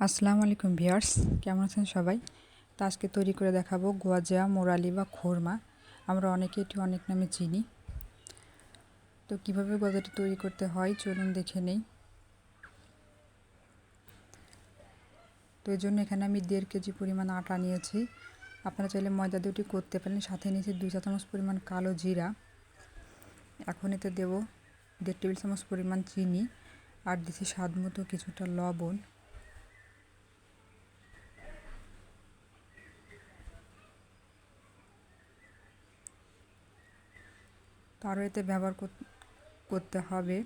আসসালামু আলাইকুম ভিয়ার্স কেমন আছেন সবাই? তো আজকে তৈরি করে দেখাবো গোয়াজা মোরালি বা খোরমা। আমরা অনেকে এটি অনেক নামে চিনি। তো কীভাবে গজাটি তৈরি করতে হয়, চলুন দেখে নেই। তো এই জন্য এখানে আমি দেড় কেজি পরিমাণ আটা নিয়েছি। আপনারা চাইলে ময়দা দুটি করতে পারেন। সাথে নিয়েছি দুই চা চামচ পরিমাণ কালো জিরা। এখন এতে দেব দেড় টেবিল চামচ পরিমাণ চিনি। আর দিচ্ছি স্বাদ মতো কিছুটা লবণ। এতে ব্যবহার করতে হবে।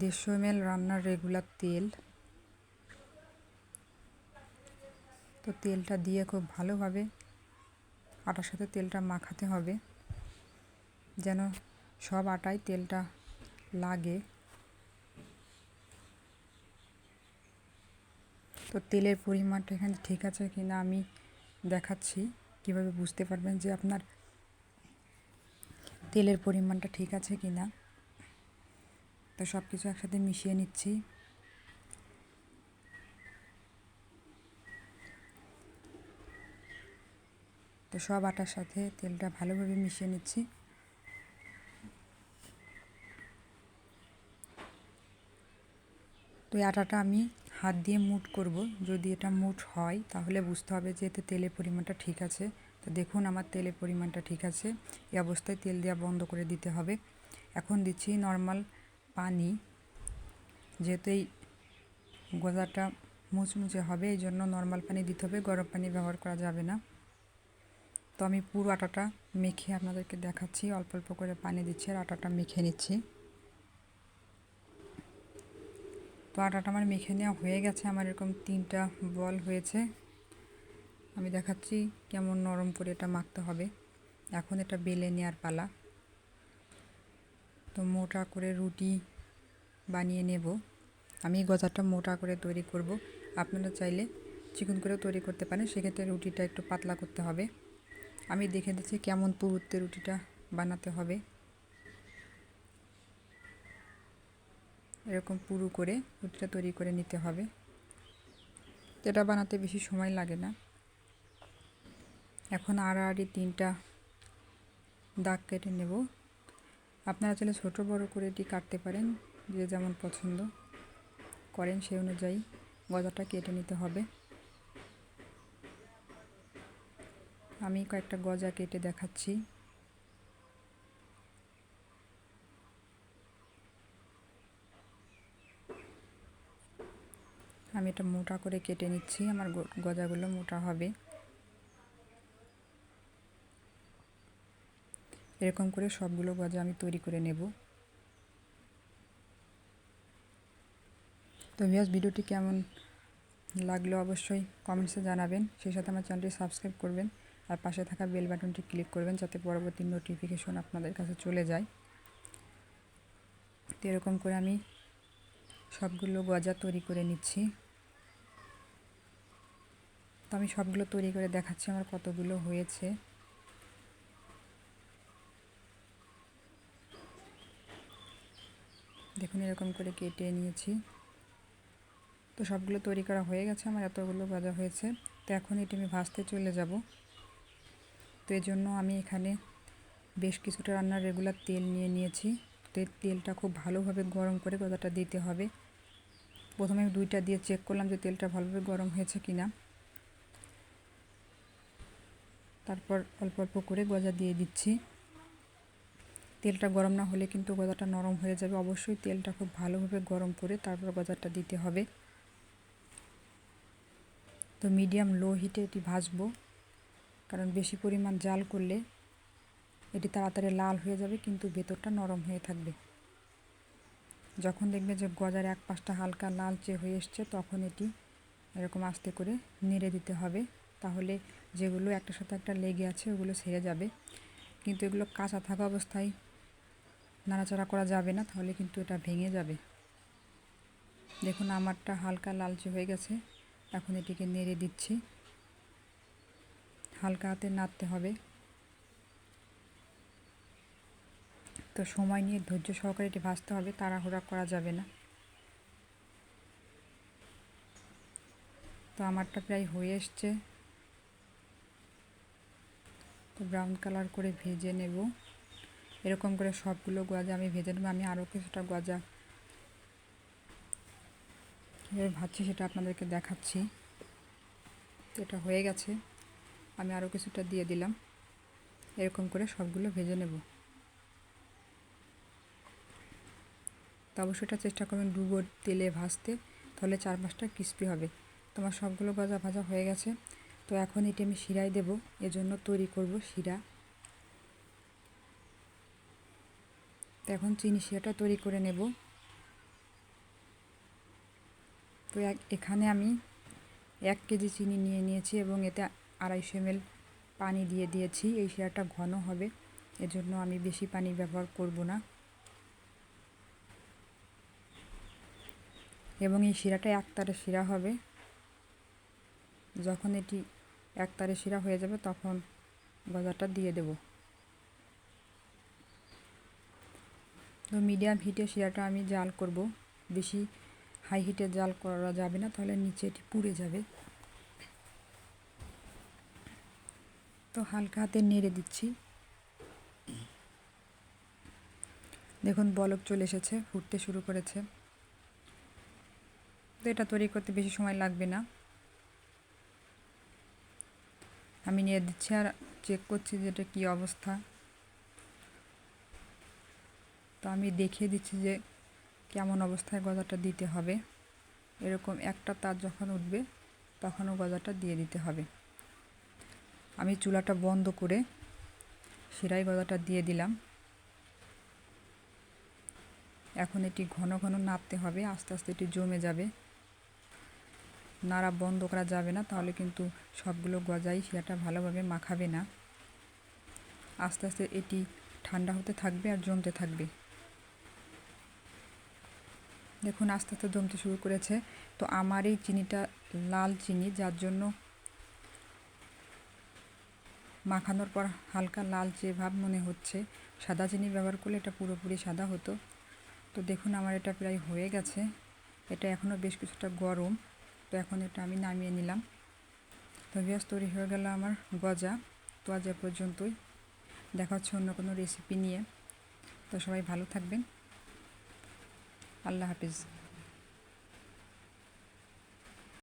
দেড়শো এম রান্নার রেগুলার তেল। তো তেলটা দিয়ে খুব ভালোভাবে আটার সাথে তেলটা মাখাতে হবে, যেন সব আটায় তেলটা লাগে। তো তেলের পরিমাণটা এখানে ঠিক আছে কি না আমি দেখাচ্ছি। কীভাবে বুঝতে পারবেন যে আপনার তেলের পরিমাণটা ঠিক আছে কি না? তো সব কিছু একসাথে মিশিয়ে নিচ্ছি। তো সব আটার সাথে তেলটা ভালোভাবে মিশিয়ে নিচ্ছি। তো আটাটা আমি হাত দিয়ে মুট করব। যদি এটা মুট হয়, তাহলে বুঝতে হবে যে এতে তেলের পরিমাণটা ঠিক আছে। তো দেখুন, আমার তেলের পরিমাণটা ঠিক আছে। এই অবস্থায় তেল দেওয়া বন্ধ করে দিতে হবে। এখন দিচ্ছি নর্মাল পানি। যেহেতু এই গোজাটা মুচমুচে হবে, এই জন্য নর্মাল পানি দিতে হবে। গরম পানি ব্যবহার করা যাবে না। তো আমি পুরো আটাটা মেখে আপনাদেরকে দেখাচ্ছি। অল্প অল্প করে পানি দিচ্ছি আর আটাটা মেখে নিচ্ছি। তো আটাটা আমার মেখে নেওয়া হয়ে গেছে। আমার এরকম তিনটা বল হয়েছে। আমি দেখাচ্ছি কেমন নরম করে এটা মাখতে হবে। এখন এটা বেলে নেওয়ার পালা। তো মোটা করে রুটি বানিয়ে নেব। আমি গজাটা মোটা করে তৈরি করব। আপনারা চাইলে চিকন করেও তৈরি করতে পারেন, সেক্ষেত্রে রুটিটা একটু পাতলা করতে হবে। আমি দেখে দিচ্ছি কেমন পুরুত্বে রুটিটা বানাতে হবে। এরকম পুরু করে রুটিটা তৈরি করে নিতে হবে। এটা বানাতে বেশি সময় লাগে না। এখন আড়াআড়ি তিনটা দাগ কেটে নেব। আপনারা চাইলে ছোটো বড় করে এটি কাটতে পারেন, যে যেমন পছন্দ করেন সেই অনুযায়ী গজাটা কেটে নিতে হবে। আমি কয়েকটা গজা কেটে দেখাচ্ছি। আমি এটা মোটা করে কেটে নিচ্ছি, আমার গজাগুলো মোটা হবে। এরকম করে সবগুলো গজা আমি তৈরি করে নেব। তো ভিয়াস ভিডিওটি কেমন লাগল অবশ্যই কমেন্টসে জানাবেন। সেই সাথে আমার চ্যানেলটি সাবস্ক্রাইব করবেন আর পাশে থাকা বেল বাটনটি ক্লিক করবেন যাতে পরবর্তী নোটিফিকেশন আপনাদের কাছে চলে যায়। তো এরকম করে আমি সবগুলো গজা তৈরি করে নিচ্ছি। তো আমি সবগুলো তৈরি করে দেখাচ্ছি আমার কতগুলো হয়েছে। দেখুন, এরকম করে কেটে নিয়েছি। তো সবগুলো তৈরি করা হয়ে গেছে, আমার এতগুলো ভাজা হয়েছে। তো এখন এটি আমি ভাজতে চলে যাব। তো এই জন্য আমি এখানে বেশ কিছুটা রান্নার রেগুলার তেল নিয়ে নিয়েছি। তো তেলটা খুব ভালোভাবে গরম করে গজাটা দিতে হবে। প্রথমে আমি দুইটা দিয়ে চেক করলাম যে তেলটা ভালোভাবে গরম হয়েছে কি না তারপর অল্প অল্প করে গজা দিয়ে দিচ্ছি। তেলটা গরম না হলে কিন্তু গজাটা নরম হয়ে যাবে। অবশ্যই তেলটা খুব ভালোভাবে গরম করে তারপর গজাটা দিতে হবে। তো মিডিয়াম লো হিটে এটি ভাজবো। কারণ বেশি পরিমাণ জাল করলে এটি তাড়াতাড়ি লাল হয়ে যাবে, কিন্তু ভেতরটা নরম হয়ে থাকবে। যখন দেখবে যে গজার এক পাশটা হালকা লালচে হয়ে এসছে, তখন এটি এরকম আস্তে করে নেড়ে দিতে হবে। তাহলে যেগুলো একটার সাথে একটা লেগে আছে, ওগুলো সেরে যাবে। কিন্তু এগুলো কাঁচা থাকা অবস্থায় নাড়াচাড়া করা যাবে না, তাহলে কিন্তু এটা ভেঙে যাবে। দেখুন, আমারটা হালকা লালচে হয়ে গেছে। এখন এটিকে নেড়ে দিচ্ছি। হালকা হাতে নাড়তে হবে। তো সময় নিয়ে ধৈর্য সহকারে এটি ভাজতে হবে, তাড়াহুড়া করা যাবে না। তো আমারটা প্রায় হয়ে এসছে। তো ব্রাউন কালার করে ভেজে নেব। এরকম করে সবগুলো গজা আমি ভেজে নেব, আমি আরও কিছুটা গজা কীভাবে ভাজছি সেটা আপনাদেরকে দেখাচ্ছি। এটা হয়ে গেছে, আমি আরও কিছুটা দিয়ে দিলাম। এরকম করে সবগুলো ভেজে নেব। তো অবশ্যই এটা চেষ্টা করবেন ডুবো তেলে ভাজতে, তাহলে চার পাঁচটা ক্রিস্পি হবে। তোমার সবগুলো গজা ভাজা হয়ে গেছে, তো এখন এটি আমি শিরাই দেব, এজন্য তৈরি করব শিরা। এখন চিনি শিরাটা তৈরি করে নেব। তো এখানে আমি এক কেজি চিনি নিয়ে নিয়েছি এবং এতে আড়াইশো এমএল পানি দিয়ে দিয়েছি। এই শিরাটা ঘন হবে, এজন্য আমি বেশি পানি ব্যবহার করব না। এবং এই শিরাটা একতারে শিরা হবে। যখন এটি একতারে শিরা হয়ে যাবে, তখন গজাটা দিয়ে দেব। তো মিডিয়াম হিটে শিরাটা আমি জাল করব। বেশি হাই হিটে জাল করা যাবে না, তাহলে নিচে এটি পুড়ে যাবে। তো হালকা হাতে নেড়ে দিচ্ছি। দেখুন, বলক চলে এসেছে, ফুটতে শুরু করেছে। তো এটা তৈরি করতে বেশি সময় লাগবে না। আমি নিয়ে দিচ্ছি আর চেক করছি যে এটা কী অবস্থা। তো আমি দেখিয়ে দিচ্ছি যে কেমন অবস্থায় গজাটা দিতে হবে। এরকম একটা তার যখন উঠবে, তখনও গজাটা দিয়ে দিতে হবে। আমি চুলাটা বন্ধ করে সেরাই গজাটা দিয়ে দিলাম। এখন এটি ঘন ঘন নাড়তে হবে, আস্তে আস্তে এটি জমে যাবে। নাড়া বন্ধ করা যাবে না, তাহলে কিন্তু সবগুলো গজাই সেটা ভালোভাবে মাখাবে না। আস্তে আস্তে এটি ঠান্ডা হতে থাকবে আর জমতে থাকবে। দেখুন, আস্তে আস্তে জমতে শুরু করেছে। তো আমার এই চিনিটা লাল চিনি, যার জন্য মাখানোর পর হালকা লালচে ভাব মনে হচ্ছে। সাদা চিনি ব্যবহার করলে এটা পুরোপুরি সাদা হতো। তো দেখুন, আমার এটা প্রায় হয়ে গেছে। এটা এখনও বেশ কিছুটা গরম। তো এখন এটা আমি নামিয়ে নিলাম। তো গ্যাস তৈরি হয়ে গেল আমার গজা। তো আজ এ পর্যন্তই। দেখা হচ্ছে অন্য কোনো রেসিপি নিয়ে। তো সবাই ভালো থাকবেন। আল্লাহ হাফিজ।